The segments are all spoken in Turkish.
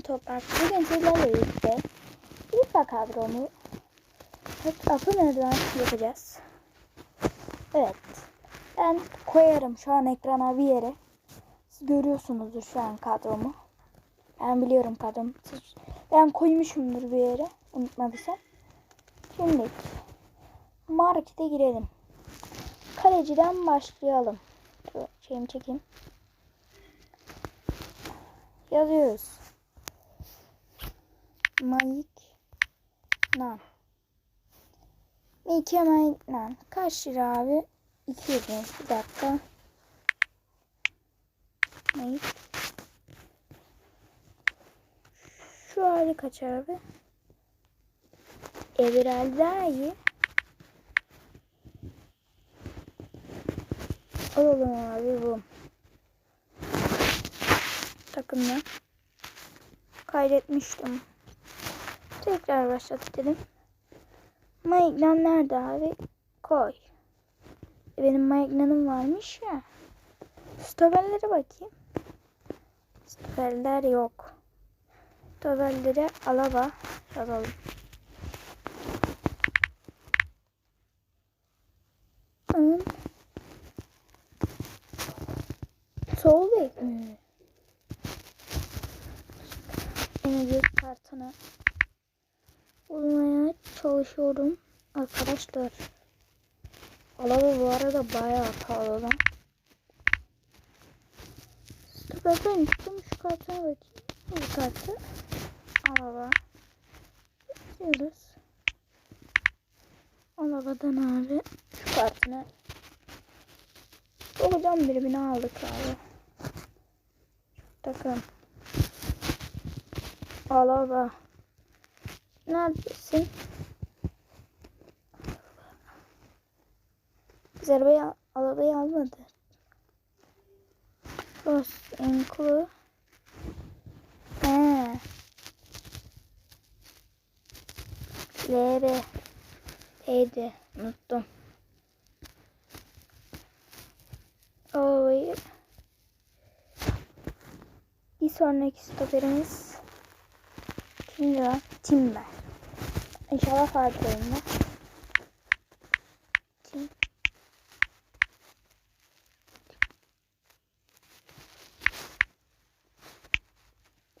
Toprak bugün sizlerle birlikte FIFA kadromu Akınır'dan yapacağız. Evet. Ben koyarım şu an ekrana bir yere. Siz görüyorsunuzdur şu an kadromu. Ben biliyorum kadromu. Ben koymuşumdur bir yere. Unutmadıysam. Şimdi markete girelim. Kaleciden başlayalım. Dur, şeyimi çekeyim. Yazıyoruz. Mayık nan. Mike Mayık nan. Kaç lira abi? 200 lira. Bir dakika. Mayık. Şu hali kaç abi? Evrel daha iyi. Alalım abi bu. Takımda. Kaydetmiştim. Tekrar başlat dedim. Maignan nerede abi? Koy. E, Benim Maignan'ım varmış ya. Stoperlere bakayım. Stoperler yok. Stoperlere alaba yazalım. Ön. Sol bek mi? Enerji kartını bulmaya çalışıyorum arkadaşlar. Alaba bu arada bayağı pahalı lan. Stoperden üstüm şu kartına bakayım. Bu kartı. Alaba. Diyoruz. Alabadan abi şu kartını. Hocam birbirine aldık abi. Takım. Alaba. Neredesin? Biz arabayı, arabayı almadı. Ross Enkulu. He. LR. T'ydi. Unuttum. Arabayı. Bir sonraki stoperimiz Kimdi? Timber. İnşallah fark oyunda. Tim.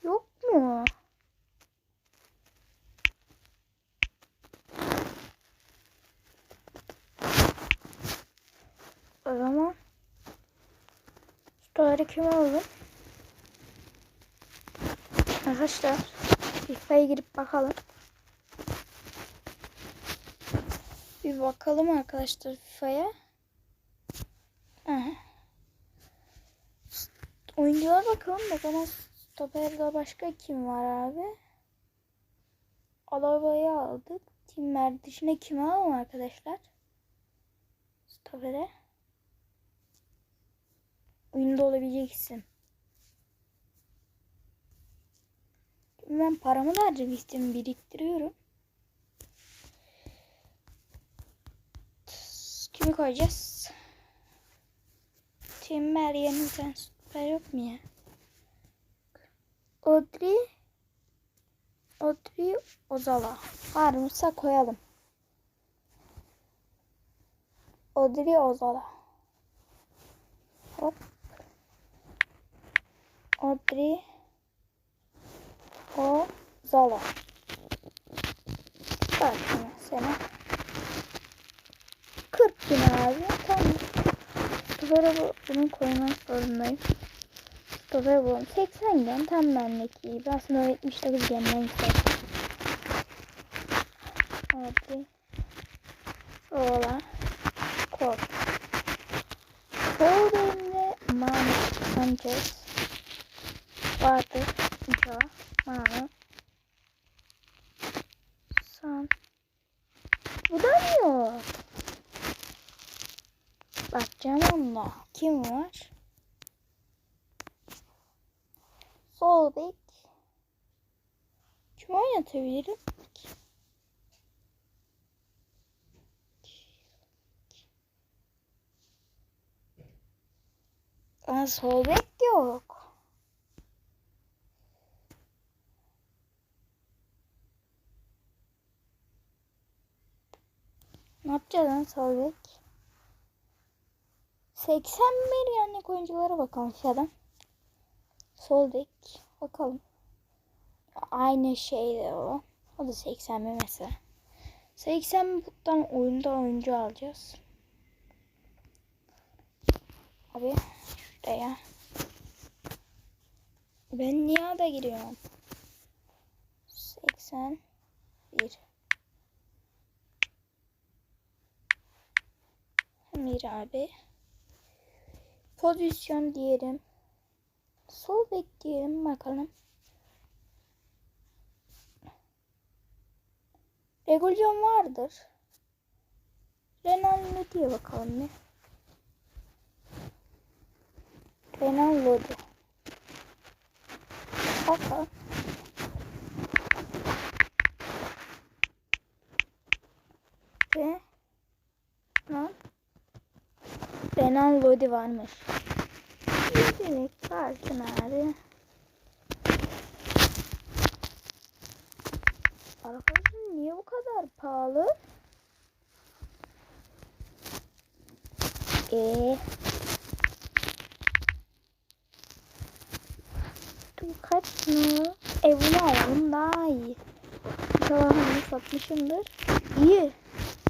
Yok mu? O zaman Story kim alalım? Arkadaşlar FIFA'ya girip bakalım. Bir bakalım arkadaşlar FIFA'ya. Aha. Oyunculara bakalım. Bakalım stoperde başka kim var abi? Alaba'yı aldık. Timmer dışında kimi alalım arkadaşlar? Stopere. Oyunda olabilecek isim. Ben paramı da harcamıştım biriktiriyorum. Kimi koyacağız? Timber yerine sen süper yok mu ya? Audrey Audrey Ozala. Varmışsa koyalım. Audrey Ozala. Hop. Audrey o Zala. Bak. 40 bin abi. Tamam. Bu, bunu koymak zorundayım. Bu. 80 gen tam benlik gibi. Aslında o 79 genden yüksek. Hadi. Ola. Kor. Benimle Mahmut Sanchez. Vardı. İnşallah. Mano. San. Bu da mı yok? Bakacağım onunla. Kim var? Sol bek. Kim oynatabilirim? Aa, sol bek yok. Ne yapacağız lan sol bek? 81 yani oyunculara bakalım aşağıdan. Sol bek. Bakalım. Aynı şeyler o. O da 81 mesela. 80 buradan oyunda oyuncu alacağız. Abi şuraya. Ben niye da giriyorum? 81 Emir abi. Pozisyon diyelim. Sol bek diyelim bakalım. Regulasyon vardır. Renan diye bakalım bir. Renan Lodi. Bakalım. Ve Renan Renan Lodi varmış. Yetenek varken abi. Arkadaşım niye bu kadar pahalı? Eee Bu kaç mı? E bunu alalım daha iyi. İnşallah satmışımdır. İyi.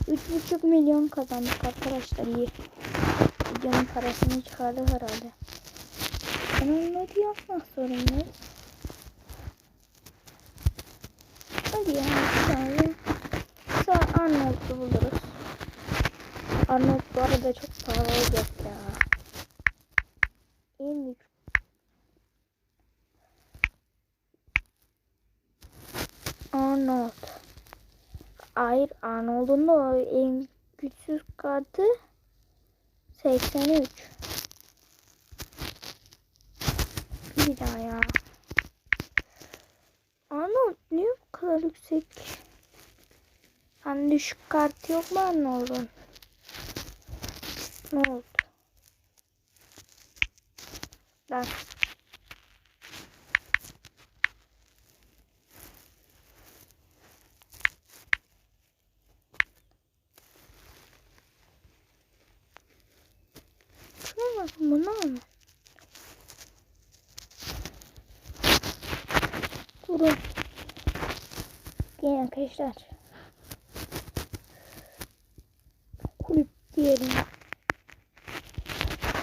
3,5 milyon kazandık arkadaşlar iyi. Videonun parasını çıkardı herhalde. Ben onları yapmak zorundayım. Hadi ya bir tane. Sonra Arnold'u buluruz. Arnold bu arada çok pahalı olacak ya. En büyük Arnold. Hayır Arnold'un da en güçsüz kartı 83. Bir daha ya. Arnold niye bu kadar yüksek? Hani düşük kartı yok mu Arnold'un? Ne oldu? Lan. Şuna bakın bunu mı? Durun. Gelin arkadaşlar. Kulüp diyelim.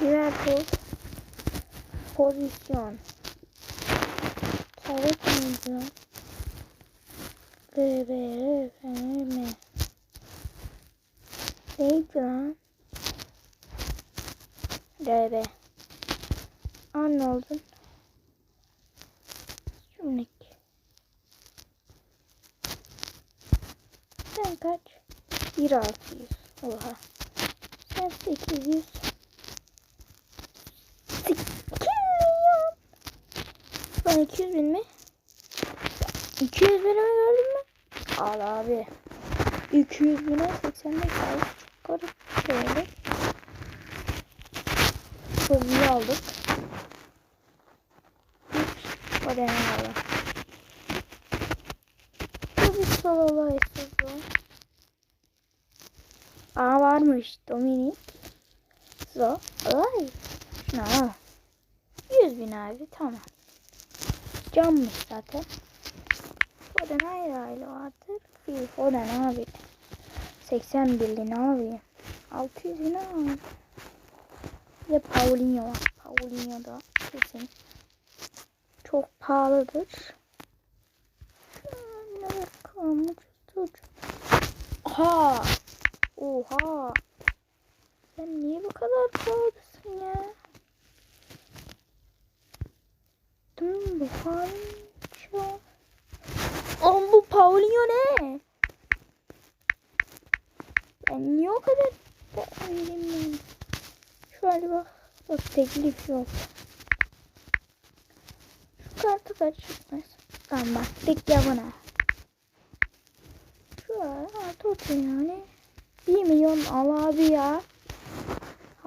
Liverpool. Pozisyon. Sağlık oyuncu. BB, FM. Neydi lan? Arnold'un. Şunlik. Sen kaç? 1600. Oha. Sen 800. 8 milyon. Ben 200 bin mi? 200 bin mi gördün mü? Al abi. 200 bine 85 aldık. Garip bir şey aldık. O denen alalım. Bu bir salala hesabı. Aa varmış Dominik. So. Ay. Şuna al. 100 bin abi tamam. Cammış zaten. Foden ayrı ayrı vardır. Bir Foden abi. 80 birliğini abi. 600 bin abi. Bir de Paulinho var. Paulinho da kesin çok pahalıdır. Şöyle bakalım. Tut. Ha. Oha. Sen niye bu kadar pahalısın ya? Dur bu Paulinho. Oğlum bu Paulinho ne? Ben niye o kadar beğendim Şöyle bak. Bak teklif yok. Şu kartı kaç çıkmaz. Tamam bak tek ya buna. Şu an artı otur yani. 1 milyon al abi ya.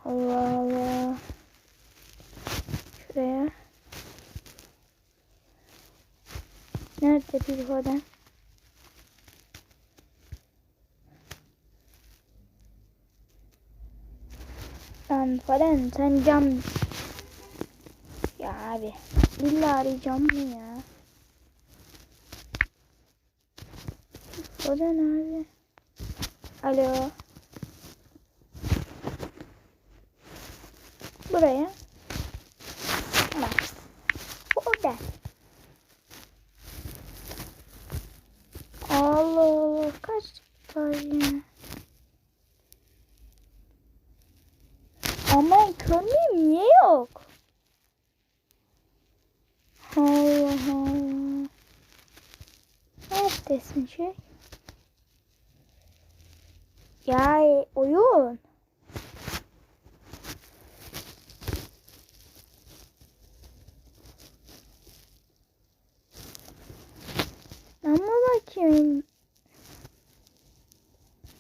Allah Allah. Şuraya. Nerede bir hoden? Lan falan sen cam. Ya abi. İlla arayacağım mı ya? Falan abi. Alo. Buraya. Tamam. Foden. Allah Allah kaç tane? Ama körlüğüm niye yok? Allah Allah. Neredesin şey? Ya e, oyun. Ama bakayım.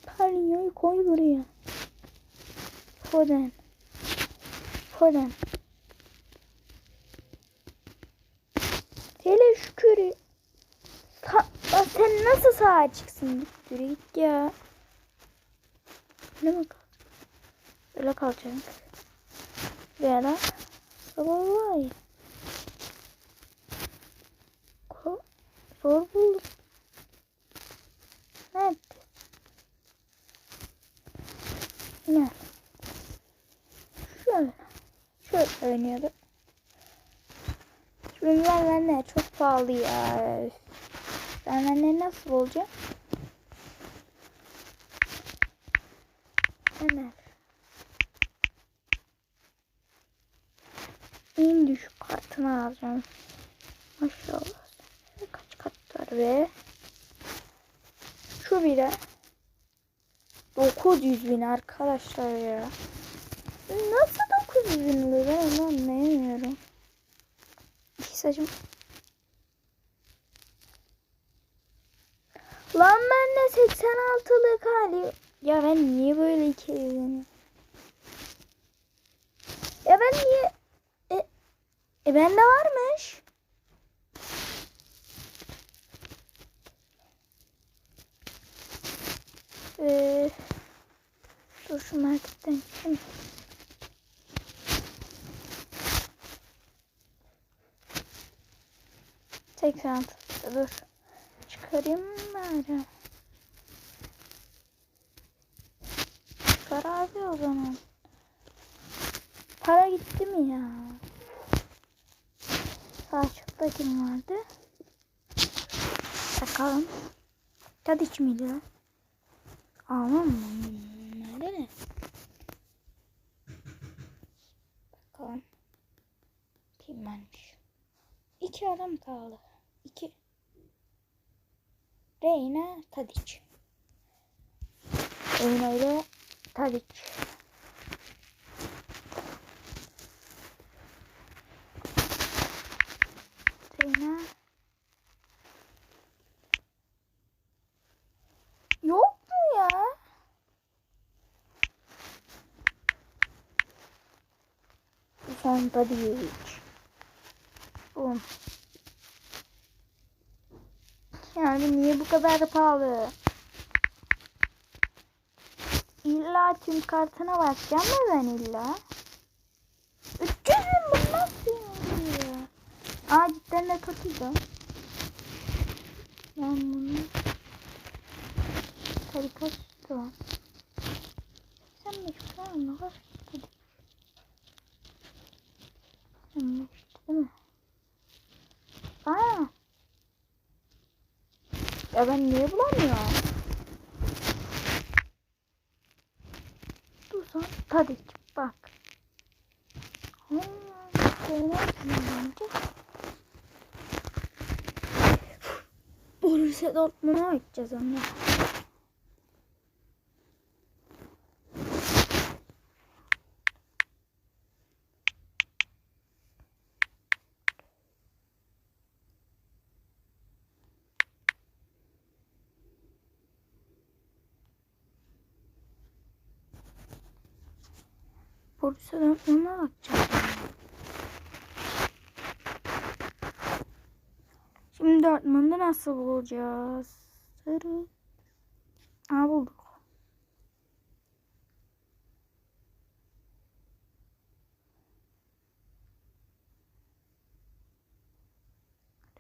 Palyoyu koy buraya. Foden. Foden. Hele şükür. Sa sen nasıl sağa çıksın? Yürü git ya. Ne kal? Öyle kalacak. Veya da. Ko zor buldum. Nerede? Ne? Şöyle. Şöyle oynuyordu. Şimdi ben bende çok pahalı ya. Ben bende nasıl olacak? Ömer. En düşük kartını alacağım. Maşallah. Kaç kat var be? Şu bile. 900 bin arkadaşlar ya. Nasıl 900 bin oluyor ben onu anlayamıyorum. İki saçım. Lan ben de 86'lık hali. Ya ben niye böyle iki evleniyorum? Ya ben niye... E, e bende varmış. Ee, dur şu marketten çıkayım. Tekrar dur. Çıkarayım bari. Çıkar abi o zaman. Para gitti mi ya? Sağ kim vardı? Bakalım. Tadiç miydi lan? Aman nerede ne? Bakalım. Kimmiş? İki adam kaldı. İki. Reyna Tadiç. Reyna ile Tadiç. Reyna. Yok mu ya? Sen Tadiç. Bum. Yani niye bu kadar pahalı? İlla tüm kartına bakacağım mı ben illa? 300 bin bu nasıl oluyor? Aa cidden de kötüydü. Ben bunu... Kaç var? Sen mi şu ne var? Hadi. Sen mi değil mi? Aa. Ben niye bulamıyorum? Dur sen tabii ki bak. Bence. Borussia Dortmund'a gideceğiz olursa ben ona bakacağım. Şimdi Dortmund'u nasıl bulacağız? Sarı. Aa bulduk.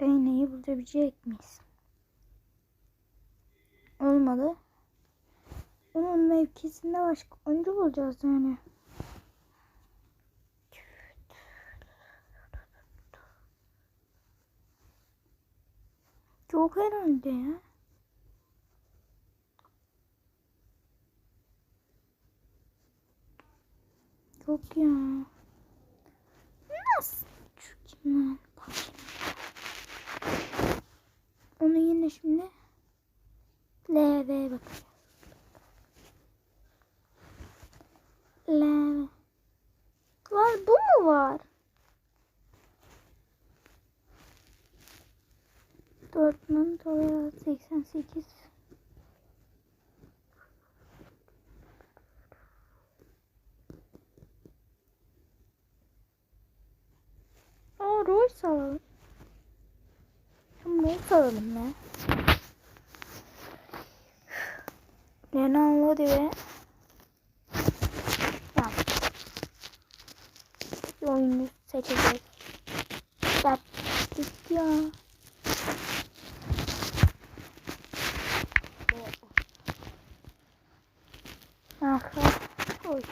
Reyne'yi bulabilecek miyiz? Olmadı. Onun mevkisinde başka oyuncu bulacağız yani. Çok herhalde ya. Yok ya. Nasıl? Bakayım. Onu yine şimdi LV bakacağız. LV. Var bu mu var? Dortmund oraya 88. Aa Royce alalım. Tamam Royce alalım ya. Renan Lodi ve ya. Bir oyunu seçeceğiz. Ya git ya. Ah, oy.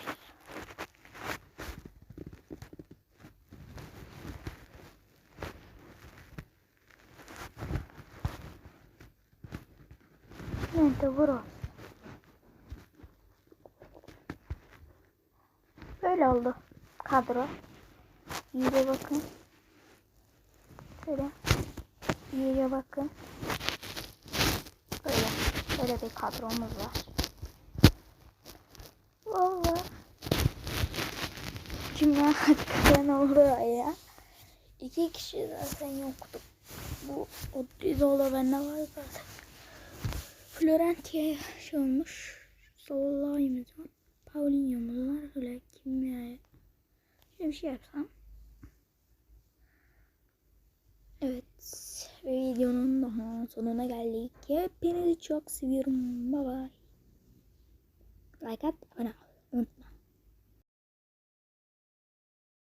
Böyle oldu kadro. İyice bakın. Şöyle. İyice bakın. Böyle. Böyle bir kadromuz var. Valla. Kimya hakikaten oldu ya. İki kişi zaten yoktu. Bu Odrizola bende var zaten. Florentia'ya şey olmuş. Var. Paulinho'muz var. Öyle kimyaya. Şöyle bir şey yapsam. Evet. Ve videonun daha sonuna geldik. Hepinizi çok seviyorum. Bye bye. Like at, abone ol.